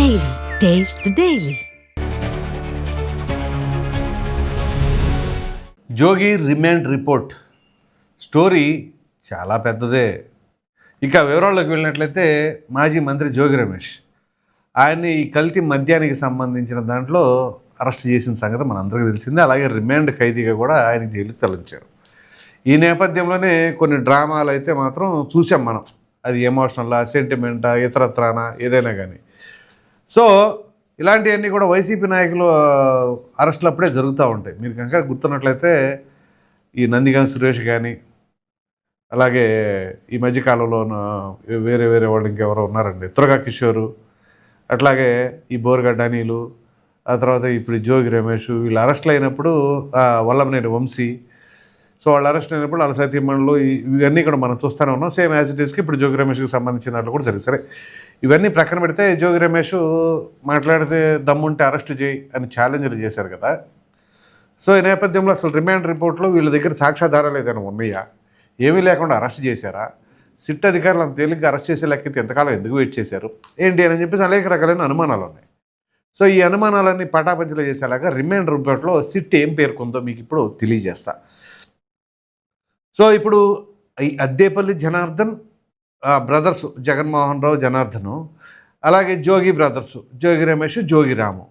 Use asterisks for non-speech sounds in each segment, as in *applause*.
Daily. Taste the Daily. Jogi remand report. Story చాలా పెద్దదే. ఇక వివరాల్లోకి వెళ్ళినట్లయితే మాజీ మంత్రి జోగి రమేష్. ఆయన్ని ఈ కల్తీ మద్యానికి సంబంధించిన దాంట్లో అరెస్ట్ చేసిన సంగతి మనందరికీ తెలిసిందే. అలాగే రిమాండ్ ఖైదీగా కూడా ఆయన జైలు తరలించారు. ఈ నేపథ్యంలోనే కొన్ని డ్రామాలు అయితే మాత్రం చూసాం మనం. అది ఎమోషనలా సెంటిమెంటా ఇతరత్రానా ఏదైనా కానీ సో ఇలాంటివన్నీ కూడా వైసీపీ నాయకులు ఆ, అరెస్టులు అప్పుడే జరుగుతూ ఉంటాయి. మీరు కనుక గుర్తున్నట్లయితే ఈ నందిగాని సురేష్ కానీ అలాగే ఈ మధ్యకాలంలో వేరే వేరే వాళ్ళు ఇంకెవరో ఉన్నారండి. త్వరగా కిషోరు అట్లాగే ఈ బోర్గడ్డ అనిలు ఆ తర్వాత ఇప్పుడు జోగి రమేష్ వీళ్ళు అరెస్ట్లు అయినప్పుడు ఆ, వల్లభనేని వంశీ. సో వాళ్ళు అరెస్ట్ అయినప్పుడు వాళ్ళ సతీమణులు ఇవన్నీ కూడా మనం చూస్తూనే ఉన్నాం. సేమ్ యాజ్ ఇట్ ఈస్కి ఇప్పుడు జోగి రమేష్కి సంబంధించిన దాంట్లో కూడా జరిగింది. సరే ఇవన్నీ ప్రక్కన పెడితే జోగి రమేష్ మాట్లాడితే దమ్ముంటే అరెస్ట్ చేయి అని ఛాలెంజ్లు చేశారు కదా. సో ఈ నేపథ్యంలో అసలు రిమాండ్ రిపోర్ట్లో వీళ్ళ దగ్గర సాక్ష్యాధారాలు ఏదైనా ఉన్నాయా? ఏమీ లేకుండా అరెస్ట్ చేశారా? సిట్ అధికారులు అంత తేలిగ్గా అరెస్ట్ చేసే లెక్కైతే ఎంతకాలం ఎందుకు వెయిట్ చేశారు? ఏంటి అని చెప్పేసి అనేక రకాలైన అనుమానాలు ఉన్నాయి. సో ఈ అనుమానాలన్నీ పటాపంచలు చేసేలాగా రిమాండ్ రిపోర్ట్లో సిట్ ఏం పేర్కొందో మీకు ఇప్పుడు తెలియజేస్తా. సో ఇప్పుడు ఈ అద్దేపల్లి జనార్దన్ బ్రదర్స్ జగన్మోహన్ రావు జనార్దను అలాగే జోగి బ్రదర్స్ జోగి రమేష్ జోగి రాము.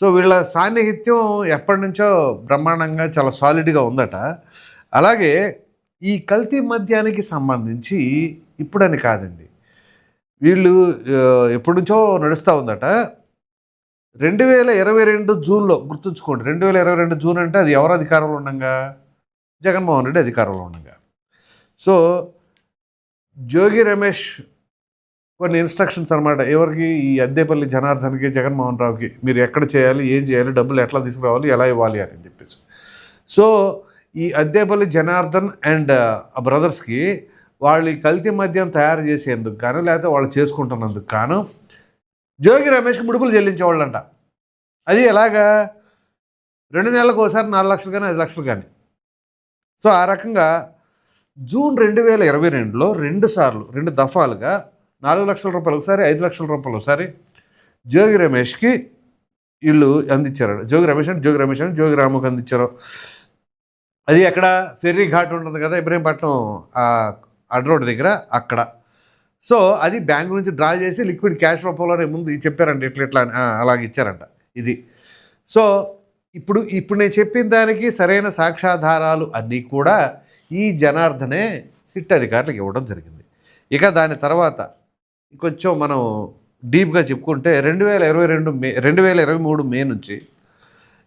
సో వీళ్ళ సాన్నిహిత్యం ఎప్పటి నుంచో బ్రహ్మాండంగా చాలా సాలిడ్గా ఉందట. అలాగే ఈ కల్తీ మద్యానికి సంబంధించి ఇప్పుడని కాదండి. వీళ్ళు ఎప్పటి నుంచో నడుస్తూ ఉందట. రెండు వేల ఇరవై రెండు జూన్లో గుర్తుంచుకోండి రెండు వేల ఇరవై రెండు జూన్ అంటే అది ఎవరు అధికారంలో ఉండగా? జగన్మోహన్ రెడ్డి అధికారంలో ఉండగా. సో జోగి రమేష్ కొన్ని ఇన్స్ట్రక్షన్స్ అనమాట ఎవరికి ఈ అద్దేపల్లి జనార్దన్కి జగన్మోహన్ రావుకి మీరు ఎక్కడ చేయాలి ఏం చేయాలి డబ్బులు ఎట్లా తీసుకురావాలి ఎలా ఇవ్వాలి అని చెప్పేసి. సో ఈ అద్దేపల్లి జనార్దన్ అండ్ ఆ బ్రదర్స్కి వాళ్ళు ఈ కల్తీ మద్యం తయారు చేసేందుకు కాను లేకపోతే వాళ్ళు చేసుకుంటున్నందుకు కాను జోగి రమేష్కి ముడుపులు చెల్లించేవాళ్ళంట. అది ఎలాగా? రెండు నెలలకు ఒకసారి నాలుగు లక్షలు కానీ ఐదు లక్షలు కానీ. సో ఆ రకంగా జూన్ రెండు వేల ఇరవై రెండులో రెండు సార్లు రెండు దఫాలుగా నాలుగు లక్షల రూపాయలు ఒకసారి ఐదు లక్షల రూపాయలు ఒకసారి జోగి రమేష్కి వీళ్ళు అందించారు. జోగి రమేష్ అంటే జోగి రమేష్ అంటే జోగి రాముకి అందించారు. అది ఎక్కడ? ఫెర్రీ ఘాట్ ఉంటుంది కదా ఇబ్రహీంపట్నం ఆ అడ్ రోడ్ దగ్గర అక్కడ. సో అది బ్యాంక్ నుంచి డ్రా చేసి లిక్విడ్ క్యాష్ రూపంలోనే ముందు ఇది చెప్పారంట ఇట్లా ఇట్లా అని అలాగ ఇచ్చారంట ఇది. సో ఇప్పుడు ఇప్పుడు నేను చెప్పిన దానికి సరైన సాక్ష్యాధారాలు అన్నీ కూడా ఈ జనార్దనే సిట్ అధికారులకు ఇవ్వడం జరిగింది. ఇక దాని తర్వాత కొంచెం మనం డీప్గా చెప్పుకుంటే రెండు వేల ఇరవై రెండు మే రెండు వేల ఇరవై మూడు మే నుంచి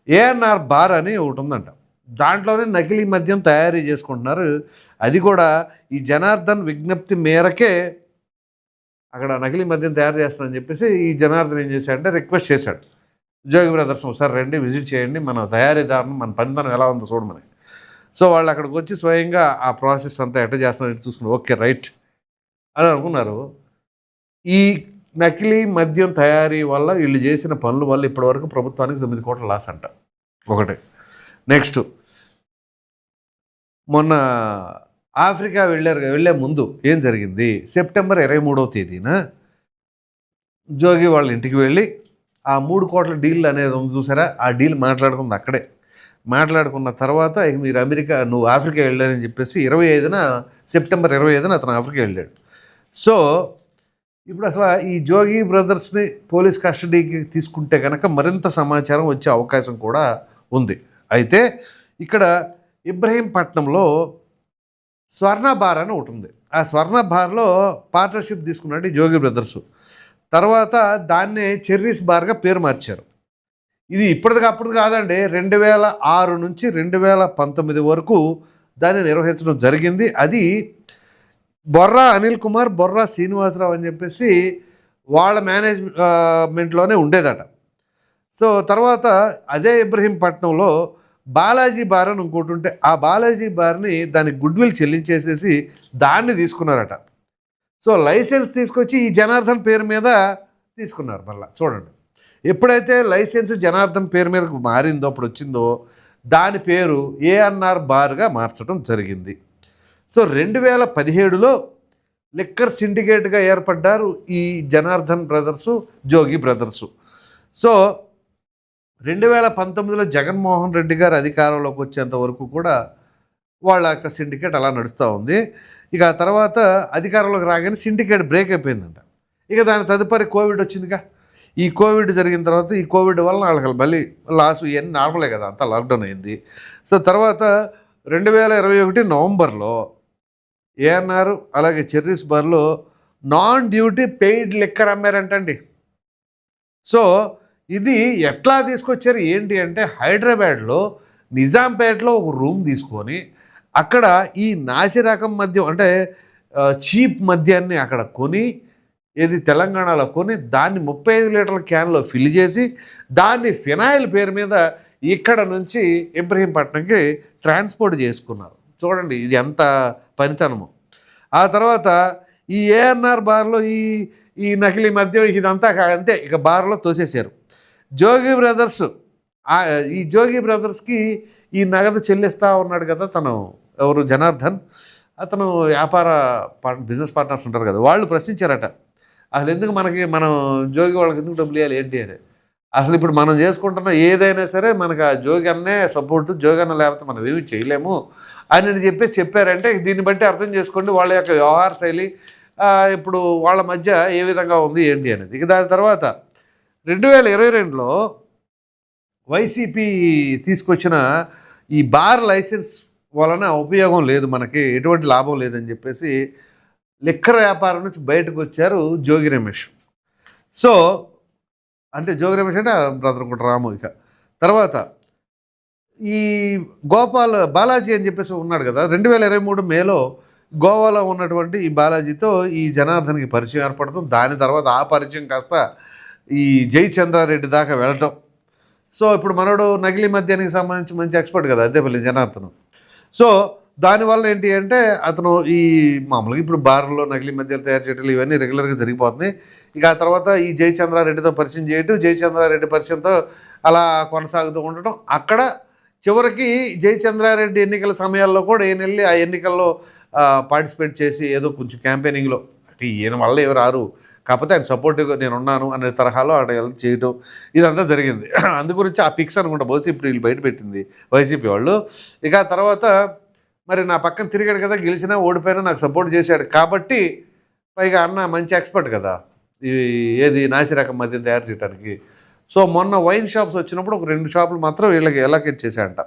ఏఎన్ఆర్ బార్ అని ఒకటి ఉందంట. దాంట్లోనే నకిలీ మద్యం తయారీ చేసుకుంటున్నారు. అది కూడా ఈ జనార్దన్ విజ్ఞప్తి మేరకే అక్కడ నకిలీ మద్యం తయారు చేస్తానని చెప్పేసి ఈ జనార్దన్ ఏం చేశాడంటే రిక్వెస్ట్ చేశాడు. ఉద్యోగి బ్రదర్స్ ఒకసారి రండి విజిట్ చేయండి. మన తయారీదారుని మన పనితనం ఎలా ఉందో చూడమని సో వాళ్ళు అక్కడికి వచ్చి స్వయంగా ఆ ప్రాసెస్ అంతా ఎట్ట చేస్తున్నారు చూసుకున్నారు ఓకే రైట్ అని అనుకున్నారు. ఈ నకిలీ మద్యం తయారీ వల్ల వీళ్ళు చేసిన పనుల వల్ల ఇప్పటివరకు ప్రభుత్వానికి తొమ్మిది కోట్ల లాస్ అంట. ఒకటి. నెక్స్ట్ మొన్న ఆఫ్రికా వెళ్ళారు వెళ్ళే ముందు ఏం జరిగింది? సెప్టెంబర్ ఇరవై మూడవ తేదీన జోగి వాళ్ళ ఇంటికి వెళ్ళి ఆ మూడు కోట్ల డీల్ అనేది ఉంది చూసారా? ఆ డీల్ మాట్లాడుకుంది అక్కడే. మాట్లాడుకున్న తర్వాత మీరు అమెరికా నువ్వు ఆఫ్రికా వెళ్ళానని చెప్పేసి ఇరవై ఐదున సెప్టెంబర్ ఇరవై ఐదున అతను ఆఫ్రికా వెళ్ళాడు. సో ఇప్పుడు అసలు ఈ జోగి బ్రదర్స్ని పోలీస్ కస్టడీకి తీసుకుంటే కనుక మరింత సమాచారం వచ్చే అవకాశం కూడా ఉంది. అయితే ఇక్కడ ఇబ్రహీంపట్నంలో స్వర్ణ బార్ అని ఒకటి ఉంది. ఆ స్వర్ణ బార్లో పార్ట్నర్షిప్ తీసుకున్నాడు ఈ జోగి బ్రదర్స్. తర్వాత దాన్నే చెర్రీస్ బార్గా పేరు మార్చారు. ఇది ఇప్పటికప్పుడు కాదండి రెండు వేల ఆరు నుంచి రెండు వేల పంతొమ్మిది వరకు దాన్ని నిర్వహించడం జరిగింది. అది బొర్రా అనిల్ కుమార్ బొర్రా శ్రీనివాసరావు అని చెప్పేసి వాళ్ళ మేనేజ్మెంట్లోనే ఉండేదట. సో తర్వాత అదే ఇబ్రహీంపట్నంలో బాలాజీ బార్ అని ఇంకోటి ఉంటే ఆ బాలాజీ బార్ని దానికి గుడ్ విల్ చెల్లించేసేసి దాన్ని తీసుకున్నారట. సో లైసెన్స్ తీసుకొచ్చి ఈ జనార్దన్ పేరు మీద తీసుకున్నారు మళ్ళీ. చూడండి. ఎప్పుడైతే లైసెన్స్ జనార్దన్ పేరు మీద మారిందో అప్పుడు వచ్చిందో దాని పేరు ఏఎన్ఆర్ బార్గా మార్చడం జరిగింది. సో రెండు వేల పదిహేడులో లిక్కర్ సిండికేట్గా ఏర్పడ్డారు ఈ Janardhan brothers Jogi brothers. So రెండు వేల పంతొమ్మిదిలో జగన్మోహన్ రెడ్డి గారు అధికారంలోకి వచ్చేంత వరకు కూడా వాళ్ళ యొక్క సిండికేట్ అలా నడుస్తూ ఉంది. ఇక ఆ తర్వాత అధికారంలోకి రాగానే సిండికేట్ బ్రేక్ అయిపోయిందంట. ఇక దాని తదుపరి కోవిడ్ వచ్చిందిగా. ఈ కోవిడ్ జరిగిన తర్వాత ఈ కోవిడ్ వల్ల వాళ్ళకి మళ్ళీ లాస్ ఇవన్నీ నార్మలే కదా అంతా లాక్డౌన్ అయింది. సో తర్వాత రెండు వేల ఇరవై ఒకటి నవంబర్లో ఏఎన్ఆర్ అలాగే చెర్రీస్ బార్లో నాన్ డ్యూటీ పెయిడ్ లిక్కర్ అమ్మారంటండి. సో ఇది ఎట్లా తీసుకొచ్చారు? ఏంటి అంటే హైదరాబాద్లో నిజాంపేటలో ఒక రూమ్ తీసుకొని అక్కడ ఈ నాసి రకం మద్యం అంటే చీప్ మద్యాన్ని అక్కడ కొని ఏది తెలంగాణలో కొని దాన్ని ముప్పై ఐదు లీటర్ల క్యాన్లో ఫిల్ చేసి దాన్ని ఫినాయిల్ పేరు మీద ఇక్కడ నుంచి ఇబ్రహీంపట్నంకి ట్రాన్స్పోర్ట్ చేసుకున్నారు. చూడండి ఇది ఎంత పనితనము. ఆ తర్వాత ఈ ఏఎన్ఆర్ బార్లో ఈ ఈ నకిలీ మద్యం ఇదంతా కా- అంతే ఇక బార్లో తోసేశారు. జోగి బ్రదర్స్ ఈ జోగి బ్రదర్స్కి ఈ నగదు చెల్లిస్తూ ఉన్నాడు కదా తను ఎవరు జనార్దన్? అతను వ్యాపార పార్ట్ బిజినెస్ పార్ట్నర్స్ ఉంటారు కదా వాళ్ళు ప్రశ్నించారట అసలు ఎందుకు మనకి మనం జోగి వాళ్ళకి ఎందుకు డబ్బులు ఇవ్వాలి ఏంటి? అని. అసలు ఇప్పుడు మనం చేసుకుంటున్న ఏదైనా సరే మనకు ఆ జోగి అన్నే సపోర్టు జోగి అన్న లేకపోతే మనం ఏమి చేయలేము అని చెప్పి చెప్పారంటే దీన్ని బట్టి అర్థం చేసుకోండి వాళ్ళ యొక్క వ్యవహార శైలి ఇప్పుడు వాళ్ళ మధ్య ఏ విధంగా ఉంది ఏంటి అనేది. ఇక దాని తర్వాత రెండు వేల ఇరవై రెండులో వైసీపీ తీసుకొచ్చిన ఈ బార్ లైసెన్స్ వలన ఉపయోగం లేదు మనకి ఎటువంటి లాభం లేదని చెప్పేసి లిక్కర్ వ్యాపారం నుంచి బయటకు వచ్చారు జోగి రమేష్. సో అంటే జోగి రమేష్ అంటే బ్రదర్ కూడా రాము ఇక. తర్వాత ఈ గోపాల్ బాలాజీ అని చెప్పేసి ఉన్నాడు కదా రెండు వేల ఇరవై మూడు మేలో గోవాలో ఉన్నటువంటి ఈ బాలాజీతో ఈ జనార్దన్కి పరిచయం ఏర్పడటం దాని తర్వాత ఆ పరిచయం కాస్త ఈ జయచంద్రారెడ్డి దాకా వెళ్ళటం సో ఇప్పుడు మనోడు నకిలీ మద్యానికి సంబంధించి మంచి ఎక్స్పర్ట్ కదా అద్దెపల్లి జనార్దన్. సో దానివల్ల ఏంటి అంటే అతను ఈ మామూలుగా ఇప్పుడు బార్లో నకిలీ మద్యాలు తయారు చేయటం ఇవన్నీ రెగ్యులర్గా జరిగిపోతున్నాయి ఇక ఆ తర్వాత ఈ జయచంద్రారెడ్డితో పరిచయం చేయటం జయచంద్రారెడ్డి పరిచయంతో అలా కొనసాగుతూ ఉండటం. అక్కడ చివరికి జయచంద్రారెడ్డి ఎన్నికల సమయాల్లో కూడా ఈయన వెళ్ళి ఆ ఎన్నికల్లో పార్టిసిపేట్ చేసి ఏదో కొంచెం క్యాంపెయినింగ్లో అంటే ఈయన వల్ల ఎవరు రారు కాకపోతే ఆయన సపోర్టివ్గా నేను ఉన్నాను అనే తరహాలో అక్కడ వెళ్ళి చేయటం ఇదంతా జరిగింది. *clears throat* అందు గురించి ఆ పిక్స్ అనుకుంటా బహుశా ఇప్పుడు వీళ్ళు బయట పెట్టింది వైసీపీ వాళ్ళు. ఇక తర్వాత మరి నా పక్కన తిరిగాడు కదా గెలిచినా ఓడిపోయినా నాకు సపోర్ట్ చేశాడు. కాబట్టి పైగా అన్న మంచి ఎక్స్పర్ట్ కదా ఈ ఏది నాసిరకం మద్యం తయారు చేయడానికి సో మొన్న వైన్ షాప్స్ వచ్చినప్పుడు ఒక రెండు షాపులు మాత్రం వీళ్ళకి ఎలకెట్ చేశాడంట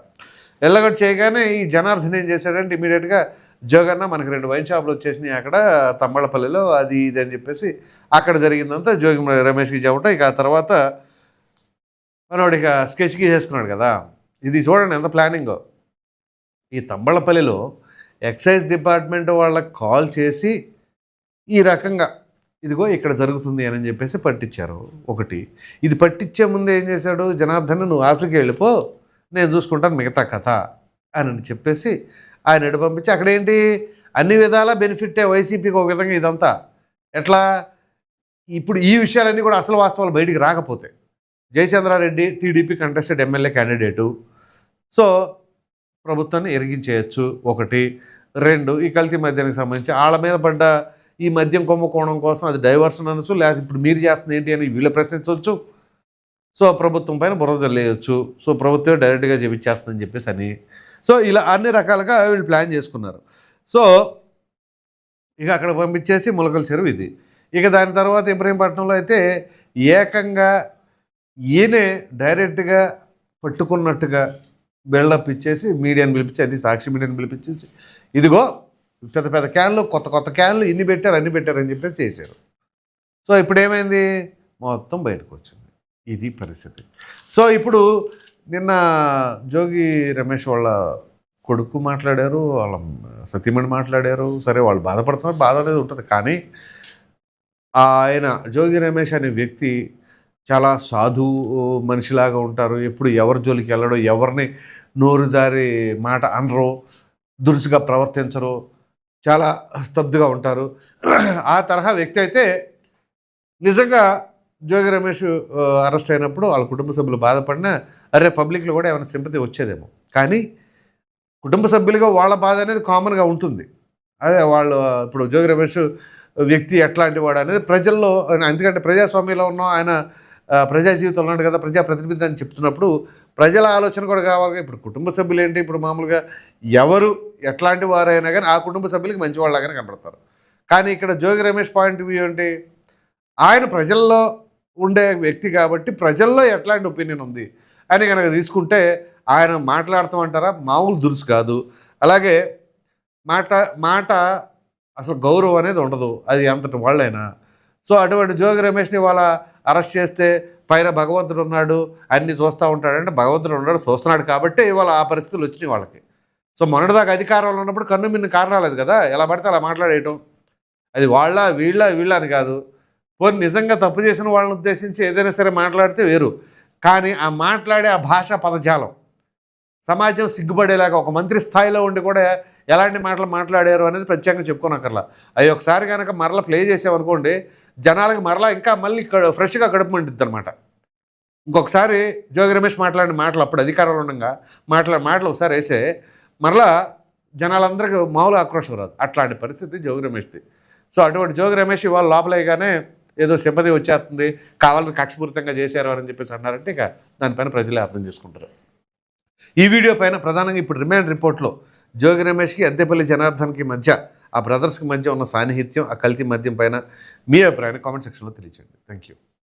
ఎల్లగొట్ చేయగానే ఈ జనార్దన్ ఏం చేశాడంటే ఇమీడియట్గా జోగన్న మనకి రెండు వైన్ షాపులు వచ్చేసినాయి అక్కడ తమ్మళ్ళపల్లిలో అది ఇది అని చెప్పేసి అక్కడ జరిగిందంతా జోగి రమేష్కి చెప్పటం. ఇక ఆ తర్వాత మనోడు ఇక స్కెచ్కి చేసుకున్నాడు కదా. ఇది చూడండి ఎంత ప్లానింగ్. ఈ తంబళపల్లిలో ఎక్సైజ్ డిపార్ట్మెంట్ వాళ్ళకి కాల్ చేసి ఈ రకంగా ఇదిగో ఇక్కడ జరుగుతుంది అని చెప్పేసి పట్టించారు ఒకటి ఇది పట్టించే ముందు ఏం చేశాడు? జనార్దన్ నువ్వు ఆఫ్రికా వెళ్ళిపో నేను చూసుకుంటాను మిగతా కథ అని చెప్పేసి ఆయన ఎడు పంపించి అక్కడ ఏంటి అన్ని విధాల బెనిఫిట్టే వైసీపీకి ఒక విధంగా ఇదంతా. ఎట్లా? ఇప్పుడు ఈ విషయాలన్నీ కూడా అసలు వాస్తవాలు బయటికి రాకపోతే Jayachandra Reddy TDP contested MLA candidate so ప్రభుత్వాన్ని ఎరిగించేయచ్చు ఒకటి. రెండు. ఈ కల్తీ మద్యానికి సంబంధించి వాళ్ళ మీద పడ్డ ఈ మద్యం కుంభకోణం కోసం అది డైవర్షన్ అనొచ్చు లేకపోతే ఇప్పుడు మీరు చేస్తుంది ఏంటి అని వీళ్ళు ప్రశ్నించవచ్చు సో ప్రభుత్వం పైన బురద జల్లేయచ్చు. సో ప్రభుత్వం డైరెక్ట్గా చెప్పించేస్తుందని చెప్పేసి అని సో ఇలా అన్ని రకాలుగా వీళ్ళు ప్లాన్ చేసుకున్నారు. సో ఇక అక్కడ పంపించేసి ములకల చెరువు ఇది. ఇక దాని తర్వాత ఇబ్రహీంపట్నంలో అయితే ఏకంగా ఈయనే డైరెక్ట్గా పట్టుకున్నట్టుగా బిల్డప్ ఇచ్చేసి మీడియాని పిలిపించి అది సాక్షి మీడియాని పిలిపించేసి ఇదిగో పెద్ద పెద్ద క్యాన్లు కొత్త కొత్త క్యాన్లు ఇన్ని పెట్టారు అన్ని పెట్టారని చెప్పేసి చేశారు. సో ఇప్పుడు ఏమైంది మొత్తం బయటకు వచ్చింది. ఇది పరిస్థితి. సో ఇప్పుడు నిన్న జోగి రమేష్ వాళ్ళ కొడుకు మాట్లాడారు వాళ్ళ సతీమణి మాట్లాడారు. సరే వాళ్ళు బాధపడుతున్నారు బాధ అనేది ఉంటుంది. కానీ ఆయన జోగి రమేష్ అనే వ్యక్తి చాలా సాధు మనిషిలాగా ఉంటారు. ఎప్పుడు ఎవరి జోలికి వెళ్ళడో ఎవరిని నోరు జారి మాట అనరు దురుసుగా ప్రవర్తించరు చాలా స్తబ్దుగా ఉంటారు. ఆ తరహా వ్యక్తి అయితే నిజంగా జోగి రమేష్ అరెస్ట్ అయినప్పుడు వాళ్ళ కుటుంబ సభ్యులు బాధపడినా అరే పబ్లిక్లో కూడా ఏమైనా సింపతి వచ్చేదేమో. కానీ కుటుంబ సభ్యులుగా వాళ్ళ బాధ అనేది కామన్గా ఉంటుంది. అదే వాళ్ళు ఇప్పుడు జోగి రమేష్ వ్యక్తి ఎట్లాంటి వాడు అనేది ప్రజల్లో ఎందుకంటే ప్రజాస్వామ్యంలో ఉన్నాం ఆయన ప్రజా జీవితంలో ఉన్నాడు కదా ప్రజా ప్రతినిధి అని చెప్తున్నప్పుడు ప్రజల ఆలోచన కూడా కావాలి. ఇప్పుడు కుటుంబ సభ్యులు ఏంటి? ఇప్పుడు మామూలుగా ఎవరు ఎట్లాంటి వారైనా కానీ ఆ కుటుంబ సభ్యులకి మంచి వాళ్ళగానే కనపడతారు. కానీ ఇక్కడ జోగి రమేష్ పాయింట్ వ్యూ ఏంటి? ఆయన ప్రజల్లో ఉండే వ్యక్తి కాబట్టి ప్రజల్లో ఎట్లాంటి ఒపీనియన్ ఉంది అని కనుక తీసుకుంటే ఆయన మాట్లాడతాం అంటారా మామూలు దురుసు కాదు. అలాగే మాట మాట అసలు గౌరవం అనేది ఉండదు. అది అంతటి వాళ్ళైనా. సో అటువంటి జోగి రమేష్ని వాళ్ళ అరెస్ట్ చేస్తే పైన భగవంతుడు ఉన్నాడు అన్ని చూస్తూ ఉంటాడు అంటే భగవంతుడు ఉన్నాడు చూస్తున్నాడు కాబట్టి ఇవాళ ఆ పరిస్థితులు వచ్చినాయి వాళ్ళకి. సో మొన్నటిదాకా అధికారంలో ఉన్నప్పుడు కన్ను మిన్న కారణాలేదు కదా? ఎలా పడితే అలా మాట్లాడేయటం. అది వాళ్ళ వీళ్ళ వీళ్ళ అని కాదు. వారు నిజంగా తప్పు చేసిన వాళ్ళని ఉద్దేశించి ఏదైనా సరే మాట్లాడితే వేరు. కానీ ఆ మాట్లాడే ఆ భాష పదజాలం. సమాజం సిగ్గుపడేలాగా ఒక మంత్రి స్థాయిలో ఉండి కూడా ఎలాంటి మాటలు మాట్లాడారు అనేది ప్రత్యేకంగా చెప్పుకోనక్కర్లా అవి ఒకసారి కనుక మరలా ప్లే చేసామనుకోండి జనాలకు మరలా ఇంకా మళ్ళీ ఫ్రెష్గా కడుపు మండిద్ది అనమాట ఇంకొకసారి జోగి రమేష్ మాట్లాడిన మాటలు అప్పుడు అధికారంలో ఉండగా మాట్లాడే మాటలు ఒకసారి వేసే మరలా జనాలందరికీ మామూలు ఆక్రోషం రాదు. అట్లాంటి పరిస్థితి జోగి రమేష్ది. సో అటువంటి జోగి రమేష్ ఇవాళ లోపలేగానే ఏదో సింపతి వచ్చేస్తుంది కావాలని కక్షపూరితంగా చేశారు అని చెప్పేసి అన్నారంటే ఇక దానిపైన ప్రజలే అర్థం చేసుకుంటారు. ఈ వీడియో పైన ప్రధానంగా ఇప్పుడు రిమాండ్ రిపోర్ట్లో జోగి రమేష్కి అద్దెపల్లి జనార్దన్కి మధ్య ఆ బ్రదర్స్కి మధ్య ఉన్న సాన్నిహిత్యం ఆ కల్తీ మద్యం పైన మీ అభిప్రాయాన్ని కామెంట్ సెక్షన్లో తెలియచేయండి. Thank you